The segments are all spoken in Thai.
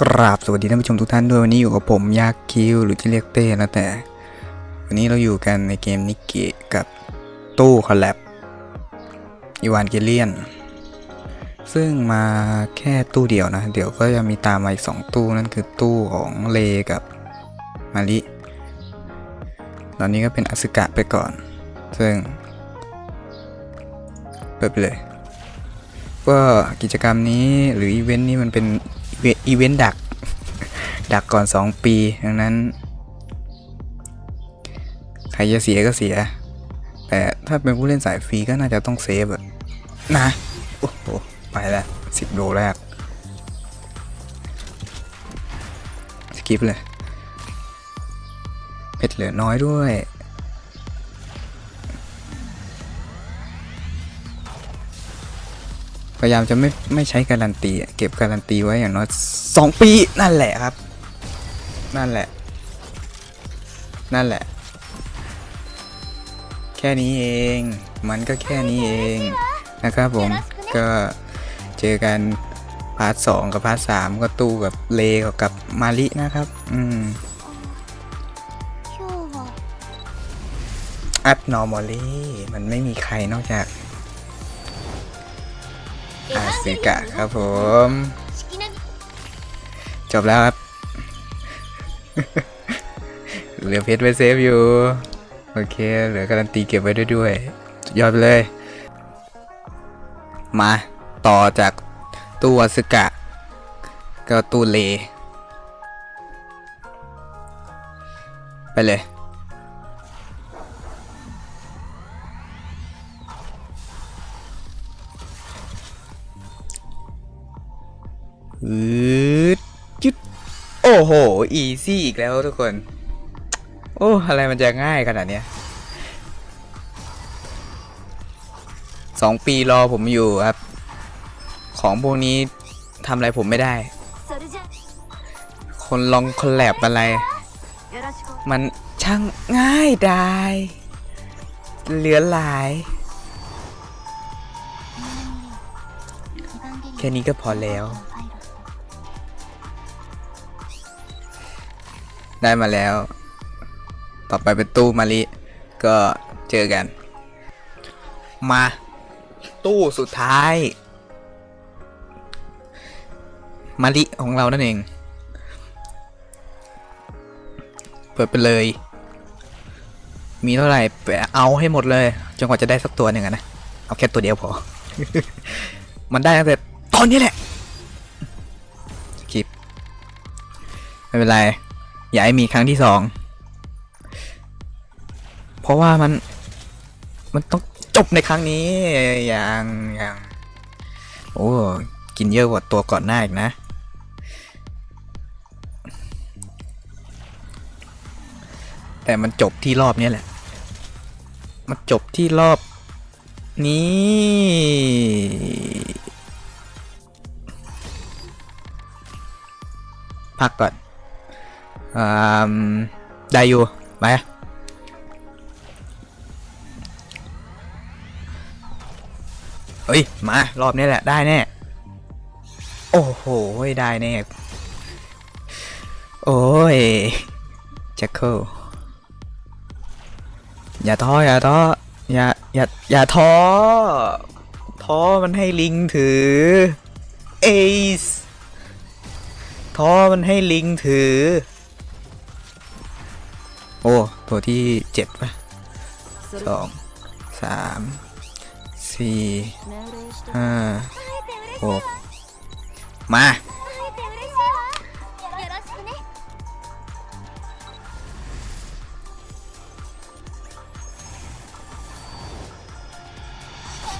กราบสวัสดีท่านผู้ชมทุกท่านด้วยวันนี้อยู่กับผมยาคิวหรือจะเรียกเต้แล้วแต่ วันนี้เราอยู่กันในเกมนิกเกะกับตู้คอลแลบอีวานเกเลียน ซึ่งมาแค่ตู้เดียวนะ เดี๋ยวก็จะมีตามมาอีกสองตู้นั่นคือตู้ของเลกับมาริตอนนี้ก็เป็นอสึกะไปก่อน ซึ่งเปิดไปเลย ก็กิจกรรมนี้หรืออีเวนต์นี้มันเป็น อีเวนต์ดัก ดักก่อน 2 ปี ดังนั้น ใครจะเสียก็เสีย แต่ถ้าเป็นผู้เล่นสายฟรีก็น่าจะต้องเซฟอะนะ โอ้โห ไปแล้วสิบโลแรก สกิปเลย เพชรเหลือน้อยด้วย ยายามจะไม่ไม่ใช้การันตีเก็บการันตีไว้อย่างน้อยสองปีนั่นแหละครับ นั่นแหละ นั่นแหละ แค่นี้เอง มันก็แค่นี้เองนะครับผมก็เจอกันพาร์ทสองกับพาร์ทสามก็ตู้กับเลกับมารินะครับ อืมอัพนอร์มอลี่มันไม่มีใครนอกจาก อาสึกะครับผม จบแล้วครับ เหลือเพชรไว้เซฟอยู่ โอเค เหลือการันตีเก็บไว้ด้วยด้วยยอดไปเลย มาต่อจากตู้อาสึกะ ก็ตู้เล ไปเลย อืดจุดโอ้โห อีซี่อีกแล้วทุกคน โอ้ อะไรมันจะง่ายขนาดเนี้ยสองปีรอผมอยู่ครับ ของพวกนี้ทำอะไรผมไม่ได้ คนลองคอลแลบอะไร มันช่างง่ายดายเหลือหลาย แค่นี้ก็พอแล้ว ได้มาแล้ว ต่อไปเป็นตู้มาริก็เจอกัน มา ตู้สุดท้าย มาริของเรานั่นเอง เปิดไปเลย มีเท่าไหร่ไปเอาให้หมดเลยจนกว่าจะได้สักตัวหนึ่งนะ เอาแค่ตัวเดียวพอ มันได้ตั้งแต่ตอนนี้แหละคลิปไม่เป็นไร อย่าให้มีครั้งที่สอง เพราะว่ามัน มันต้องจบในครั้งนี้ อย่างอย่าง โอ้ กินเยอะกว่าตัวก่อนหน้าอีกนะ แต่มันจบที่รอบนี้แหละ มันจบที่รอบนี้พักก่อน ได้อยู่ไปเฮ้ย มารอบนี้แหละ ได้แน่ โอ้โห ได้แน่ โอ้ยแจ็คเกิลอย่าท้ออย่าท้ออย่าอย่าอย่าท้อท้อมันให้ลิงถือเอซท้อมันให้ลิงถือ โอ้ ตัวที่เจ็ดป่ะสอง สาม สี่ 命令して ห้า 会えて嬉しい หกมา 会えて嬉しいわよろしくね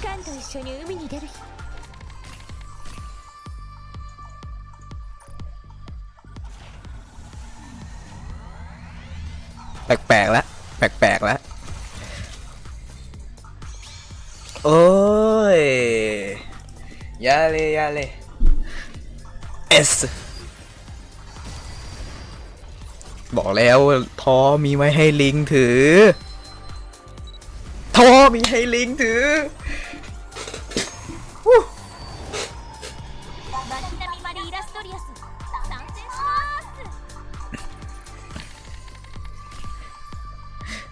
機関と一緒に海に出る日 โอ้ยยาเลยยาเลยเอสบอกแล้วทอมีไว้ให้ลิงถือทอมีให้ลิงถือ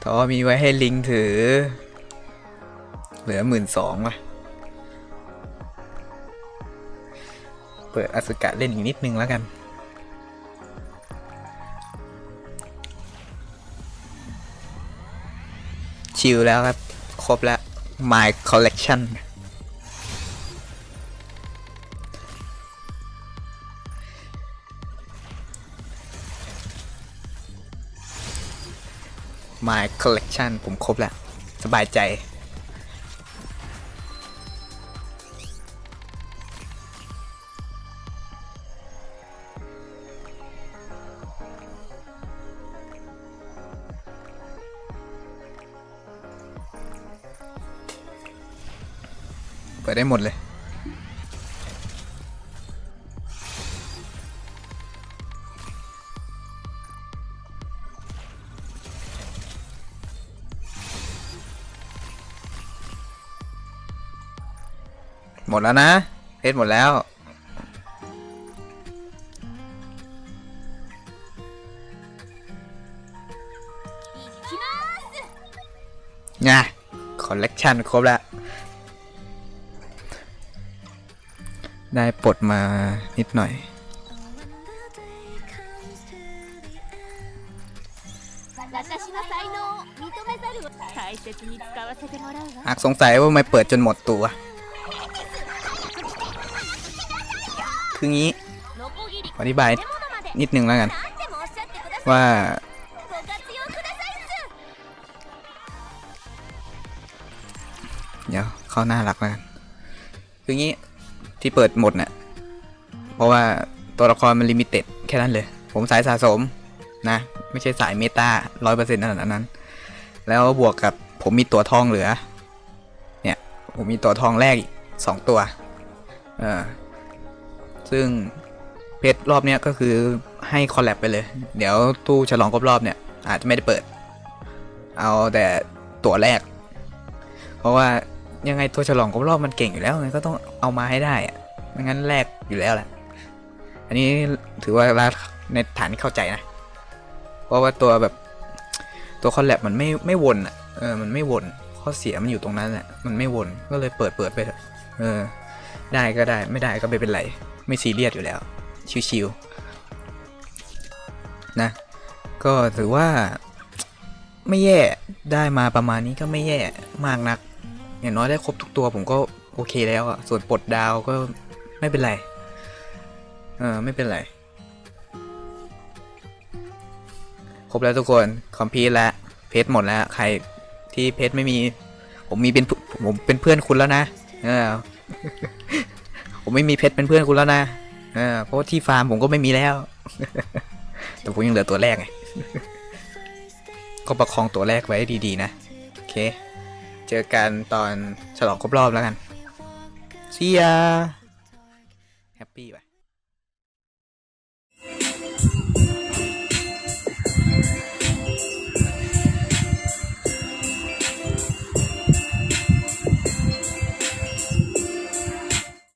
ทอมีไว้ให้ลิงถือ เหลือหมื่นสองว่ะ เปิดอสุกะเล่นอีกนิดนึงแล้วกันชิลแล้วครับ ครบแล้ว My Collection ม My Collection ผมครบแล้ว สบายใจ เปิดได้หมดเลยหมดแล้วนะเพชรหมดแล้ว ไงคอลเลกชันครบแล้ว ได้ปลดมานิดหน่อย อักสงสัยว่าไม่เปิดจนหมดตัว คืองี้อธิบายนิดหนึ่งแล้วกัน ว่าเดี๋ยวเข้าหน้าหลักแล้วกัน คืองี้ ที่เปิดหมดเนี่ยเพราะว่าตัวละครมันลิมิเต็ดแค่นั้นเลย ผมสายสะสมนะ ไม่ใช่สายเมตาร้อยเปอร์เซ็นต์ขนาดนั้น แล้วบวกกับผมมีตัวทองเหลือ เนี่ย ผมมีตัวทองแรกอีกสองตัว เออซึ่งเพชรรอบเนี้ยก็คือให้คอลแลบไปเลย เดี๋ยวตู้ฉลองครบรอบเนี่ย อาจจะไม่ได้เปิด เอาแต่ตัวแรก เพราะว่า ยังไงตัวฉลองครบรอบมันเก่งอยู่แล้วไงก็ต้องเอามาให้ได้อะไม่งั้นแลกอยู่แล้วแหละ อันนี้ถือว่าในฐานเข้าใจนะ เพราะว่าตัวแบบตัวคอลแลบมันไม่ไม่วนอะ เออ มันไม่วนข้อเสียมันอยู่ตรงนั้นแหละ มันไม่วน ก็เลยเปิดเปิดไปเถอะเออ ได้ก็ได้ ไม่ได้ก็ไม่เป็นไร ไม่ซีเรียสอยู่แล้ว ชิวๆ นะ ก็ถือว่าไม่แย่ ได้มาประมาณนี้ก็ไม่แย่มากนัก อย่างน้อยได้ครบทุกตัวผมก็โอเคแล้วอะส่วนปลดดาวก็ไม่เป็นไร เออไม่เป็นไร ครบแล้วทุกคนคอมพีทแล้วเพจหมดแล้ว ใครที่เพจไม่มี ผมมีเป็นผมเป็นเพื่อนคุณแล้วนะเออผมไม่มีเพชรเป็นเพื่อนคุณแล้วนะเออเพราะที่ฟาร์มผมก็ไม่มีแล้ว แต่ผมยังเหลือตัวแรกไง ก็ประคองตัวแรกไว้ดีๆนะ โอเค เจอกันตอนฉลองครบรอบแล้วกัน see ya แฮปปี้ป่ะ